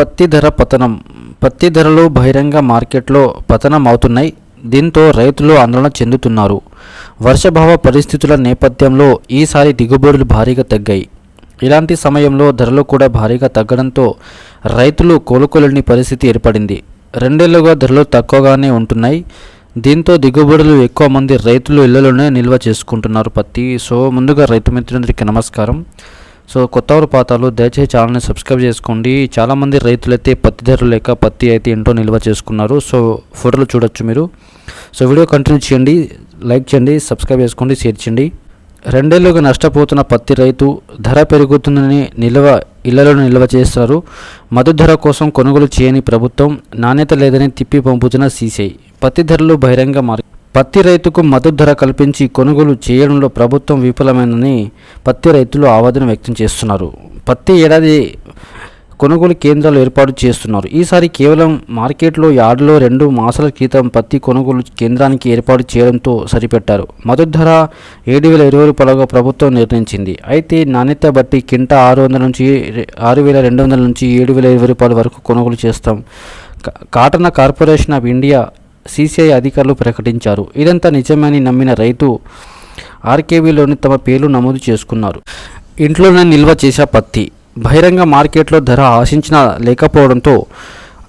పత్తి ధర పతనం. పత్తి ధరలు బహిరంగ మార్కెట్లో పతనం అవుతున్నాయి దీంతో రైతులు ఆందోళన చెందుతున్నారు. వర్షభావ పరిస్థితుల నేపథ్యంలో ఈసారి దిగుబడులు భారీగా తగ్గాయి. ఇలాంటి సమయంలో ధరలు కూడా భారీగా తగ్గడంతో రైతులు కోలుకోలేని పరిస్థితి ఏర్పడింది. రెండేళ్ళుగా ధరలు తక్కువగానే ఉంటున్నాయి. దీంతో దిగుబడులు ఎక్కువ మంది రైతులు ఇళ్ళలోనే నిల్వ చేసుకుంటున్నారు పత్తి. సో ముందుగా రైతు మిత్రులందరికీ నమస్కారం. సో కొత్త వారు పాతాలు దయచేసి ఛానల్ని సబ్స్క్రైబ్ చేసుకోండి. చాలామంది రైతులైతే పత్తి ధరలు లేక పత్తి అయితే ఇంట్లో నిల్వ చేసుకున్నారు. సో ఫోటోలు చూడొచ్చు మీరు. సో వీడియో కంటిన్యూ చేయండి. లైక్ చేయండి సబ్స్క్రైబ్ చేసుకోండి షేర్ చేయండి. రెండేళ్ళుగా నష్టపోతున్న పత్తి రైతు ధర పెరుగుతుందని నిల్వ ఇళ్ళలో నిల్వ చేస్తారు. మద్దతు ధర కోసం కొనుగోలు చేయని ప్రభుత్వం నాణ్యత లేదని తిప్పి పంపుతున్న సీసీఐ. పత్తి ధరలు బహిరంగ మార్ పత్తి రైతుకు మద్దతు ధర కల్పించి కొనుగోలు చేయడంలో ప్రభుత్వం విఫలమైందని పత్తి రైతులు ఆవేదన వ్యక్తం చేస్తున్నారు. పత్తి ఏడాది కొనుగోలు కేంద్రాలు ఏర్పాటు చేస్తున్నారు. ఈసారి కేవలం మార్కెట్లో యార్డులో రెండు మాసాల క్రితం పత్తి కొనుగోలు కేంద్రానికి ఏర్పాటు చేయడంతో సరిపెట్టారు. మద్దతు ధర ఏడు వేల ఇరవై రూపాయలుగా ప్రభుత్వం నిర్ణయించింది. అయితే నాణ్యత బట్టి కింట ఆరు వందల నుంచి ఆరు వేల రెండు వందల నుంచి ఏడు వేల ఇరవై రూపాయల వరకు కొనుగోలు చేస్తాం. కా- cotton corporation of India CCI అధికారులు ప్రకటించారు. ఇదంతా నిజమని నమ్మిన రైతు ఆర్కేవీలోని తమ పేర్లు నమోదు చేసుకున్నారు. ఇంట్లోనే నిల్వ చేసే పత్తి. బహిరంగ మార్కెట్లో ధర ఆశించిన లేకపోవడంతో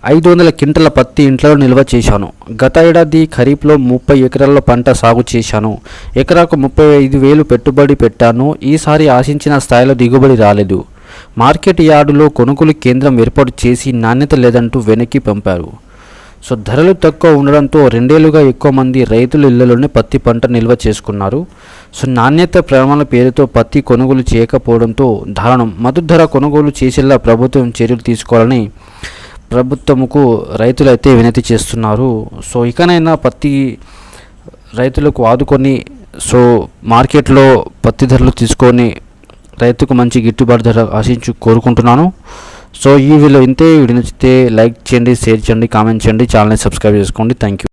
ఐదు వందల క్వింటల పత్తి ఇంట్లో నిల్వ చేశాను. గత ఏడాది ఖరీఫ్లో ముప్పై ఎకరాల్లో పంట సాగు చేశాను. ఎకరాకు ముప్పై ఐదు వేలు పెట్టుబడి పెట్టాను. ఈసారి ఆశించిన స్థాయిలో దిగుబడి రాలేదు. మార్కెట్ యార్డులో కొనుగోలు కేంద్రం ఏర్పాటు చేసి నాణ్యత లేదంటూ వెనక్కి పంపారు. సో ధరలు తక్కువ ఉండడంతో రెండేళ్ళుగా ఎక్కువ మంది రైతులు ఇళ్ళలోనే పత్తి పంట నిల్వ చేసుకున్నారు. సో నాణ్యత ప్రమాణాల పేరుతో పత్తి కొనుగోలు చేయకపోవడంతో దారుణం. మద్దతు ధర కొనుగోలు చేసేలా ప్రభుత్వం చర్యలు తీసుకోవాలని ప్రభుత్వముకు రైతులైతే వినతి చేస్తున్నారు. సో ఇకనైనా పత్తి రైతులకు ఆదుకొని సో మార్కెట్లో పత్తి ధరలు తీసుకొని రైతుకు మంచి గిట్టుబాటు ధర ఆశించు కోరుకుంటున్నాను. సో ఈ వీడియో ఇంతే వీడియో నచ్చితే లైక్ చేయండి షేర్ చేయండి కామెంట్ చేయండి ఛానల్ని సబ్స్క్రైబ్ చేసుకోండి. Thank you